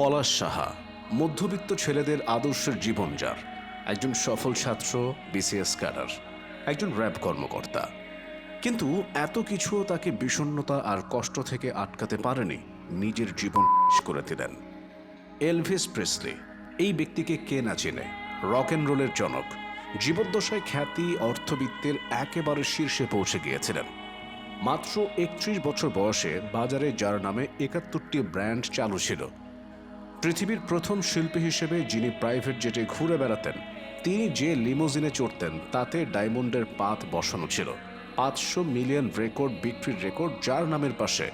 পলাশ সাহা, মধ্যবিত্ত ছেলেদের আদর্শের জীবন যার একজন সফল ছাত্র বিসিএস ক্যাডার একজন র্যাব কর্মকর্তা। কিন্তু এত কিছুও তাকে বিষণ্ণতা আর কষ্ট থেকে আটকাতে পারেনি, নিজের জীবন করে দিলেন। এলভিস প্রেসলি, এই ব্যক্তিকে কে না চেনে? রক অ্যান্ড রোলের জনক, জীবদ্দশায় খ্যাতি, অর্থবিত্তের একেবারে শীর্ষে পৌঁছে গিয়েছিলেন। মাত্র একত্রিশ বছর বয়সে বাজারে যার নামে একাত্তরটি ব্র্যান্ড চালু ছিল পৃথিবীর প্রথম শিল্পী হিসেবে যিনি প্রাইভেট জেটে ঘুরে বেড়াতেন, তিনি যে লিমোজিনে চড়তেন, তাতে ডায়মন্ডের পাত বসানো ছিল। পাঁচশো মিলিয়ন রেকর্ড বিক্রির রেকর্ড যার নামের পাশে।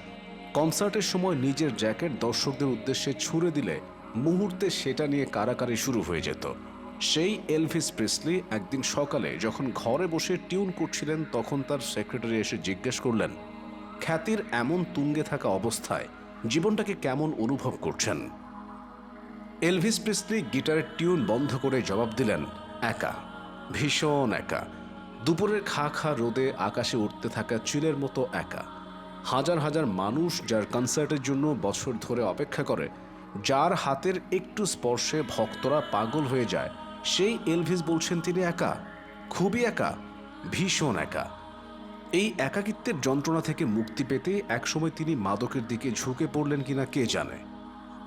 কনসার্টের সময় নিজের জ্যাকেট দর্শকদের উদ্দেশ্যে ছুড়ে দিলে মুহূর্তে সেটা নিয়ে কারাকারি শুরু হয়ে যেত। সেই এলভিস প্রিসলি একদিন সকালে যখন ঘরে বসে টিউন করছিলেন, তখন তার সেক্রেটারি এসে জিজ্ঞেস করলেন, খ্যাতির এমন তুঙ্গে থাকা অবস্থায় জীবনটাকে কেমন অনুভব করছেন? এলভিস প্রিসলি গিটারের টিউন বন্ধ করে জবাব দিলেন, একা, ভীষণ একা। দুপুরের খা খা রোদে আকাশে উঠতে থাকা চিলের মতো একা। হাজার হাজার মানুষ যার কনসার্টের জন্য বছর ধরে অপেক্ষা করে, যার হাতের একটু স্পর্শে ভক্তরা পাগল হয়ে যায়, সেই এলভিস বলছেন তিনি একা, খুবই একা, ভীষণ একা। এই একাকিত্বের যন্ত্রণা থেকে মুক্তি পেতে একসময় তিনি মাদকের দিকে ঝুঁকে পড়লেন কিনা কে জানে?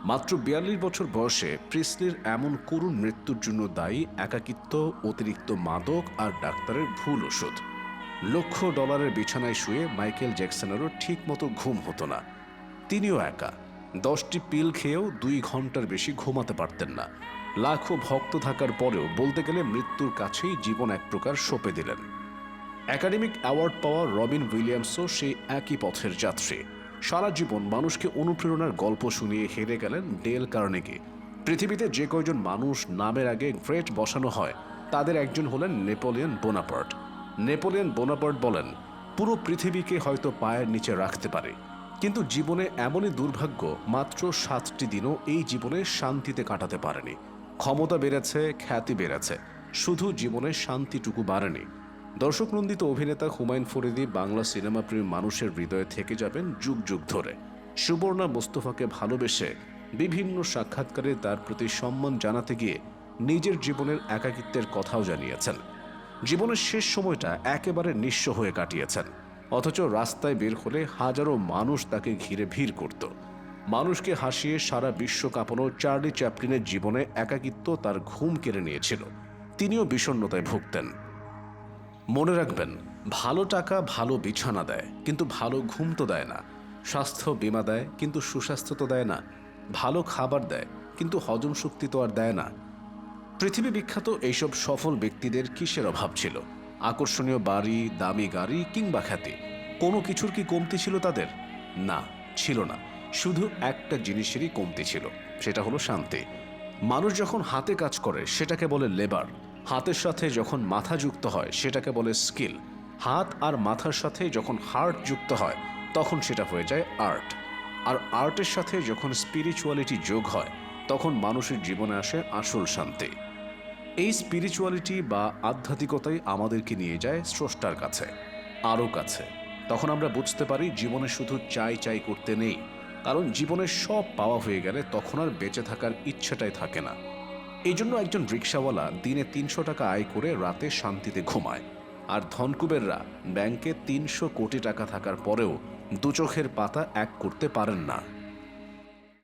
মাত্র বিয়াল্লিশ বছর বয়সে প্রিসলির এমন করুণ মৃত্যুর জন্য দায়ী, একাকিত্ব, অতিরিক্ত মাদক আর ডাক্তারের ভুল ওষুধ। লক্ষ ডলারের বিছানায় শুয়ে মাইকেল জ্যাকসনেরও ঠিক মতো ঘুম হতো না। তিনিও একা। দশটি পিল খেয়েও দুই ঘণ্টার বেশি ঘুমাতে পারতেন না। লাখো ভক্ত থাকার পরেও বলতে গেলে মৃত্যুর কাছেই জীবন এক প্রকার সঁপে দিলেন। একাডেমিক অ্যাওয়ার্ড পাওয়া রবিন উইলিয়ামসও সেই একই পথের যাত্রী। সারা জীবন মানুষকে অনুপ্রেরণার গল্প শুনিয়ে হেরে গেলেন ডেল কার্নেগি। পৃথিবীতে যে কয়জন মানুষ নামের আগে গ্রেট বসানো হয়, তাদের একজন হলেন নেপোলিয়ন বোনাপার্ট। নেপোলিয়ন বোনাপার্ট বলেন, পুরো পৃথিবীকে হয়তো পায়ের নিচে রাখতে পারে, কিন্তু জীবনে এমনই দুর্ভাগ্য মাত্র সাতটি দিনও এই জীবনে শান্তিতে কাটাতে পারেনি। ক্ষমতা বেড়েছে, খ্যাতি বেড়েছে, শুধু জীবনে শান্তিটুকু বাড়েনি। দর্শক নন্দিত অভিনেতা হুমায়ুন ফরিদি বাংলা সিনেমা প্রেমী মানুষের হৃদয়ে থেকে যাবেন যুগ যুগ ধরে। সুবর্ণা মোস্তফাকে ভালোবেসে বিভিন্ন সাক্ষাৎকারে তার প্রতি সম্মান জানাতে গিয়ে নিজের জীবনের একাকিত্বের কথাও জানিয়েছেন। জীবনের শেষ সময়টা একেবারে নিঃস্ব হয়ে কাটিয়েছেন। অথচ রাস্তায় বের হলে হাজারো মানুষ তাকে ঘিরে ভিড় করত। মানুষকে হাসিয়ে সারা বিশ্ব কাঁপানো চার্লি চ্যাপলিনের জীবনে একাকিত্ব তার ঘুম কেড়ে নিয়েছিল। তিনিও বিষণ্ণতায় ভুগতেন। মনে রাখবেন, ভালো টাকা ভালো বিছানা দেয়, কিন্তু ভালো ঘুম তো দেয় না। স্বাস্থ্য বিমা দেয়, কিন্তু সুস্বাস্থ্য তো দেয় না। ভালো খাবার দেয়, কিন্তু হজম শক্তি তো আর দেয় না। পৃথিবী বিখ্যাত এইসব সফল ব্যক্তিদের কিসের অভাব ছিল? আকর্ষণীয় বাড়ি, দামি গাড়ি কিংবা খ্যাতি? কোনো কিছুর কি কমতি ছিল তাদের? না, ছিল না। শুধু একটা জিনিসেরই কমতি ছিল, সেটা হলো শান্তি। মানুষ যখন হাতে কাজ করে, সেটাকে বলে লেবার। হাতের সাথে যখন মাথা যুক্ত হয়, সেটাকে বলে স্কিল। হাত আর মাথার সাথে যখন হার্ট যুক্ত হয়, তখন সেটা হয়ে যায় আর্ট। আর আর্টের সাথে যখন স্পিরিচুয়ালিটি যোগ হয়, তখন মানুষের জীবনে আসে আসল শান্তি। এই স্পিরিচুয়ালিটি বা আধ্যাত্মিকতাই আমাদেরকে নিয়ে যায় স্রষ্টার কাছে, আরও কাছে। তখন আমরা বুঝতে পারি জীবনে শুধু চাই চাই করতে নেই, কারণ জীবনের সব পাওয়া হয়ে গেলে তখন আর বেঁচে থাকার ইচ্ছাটাই থাকে না। এই জন্য একজন রিক্সাওয়ালা দিনে তিনশো টাকা আয় করে রাতে শান্তিতে ঘুমায়। আর ধনকুবেররা ব্যাংকে তিনশো কোটি টাকা থাকার পরেও দুচোখের পাতা এক করতে পারেন না।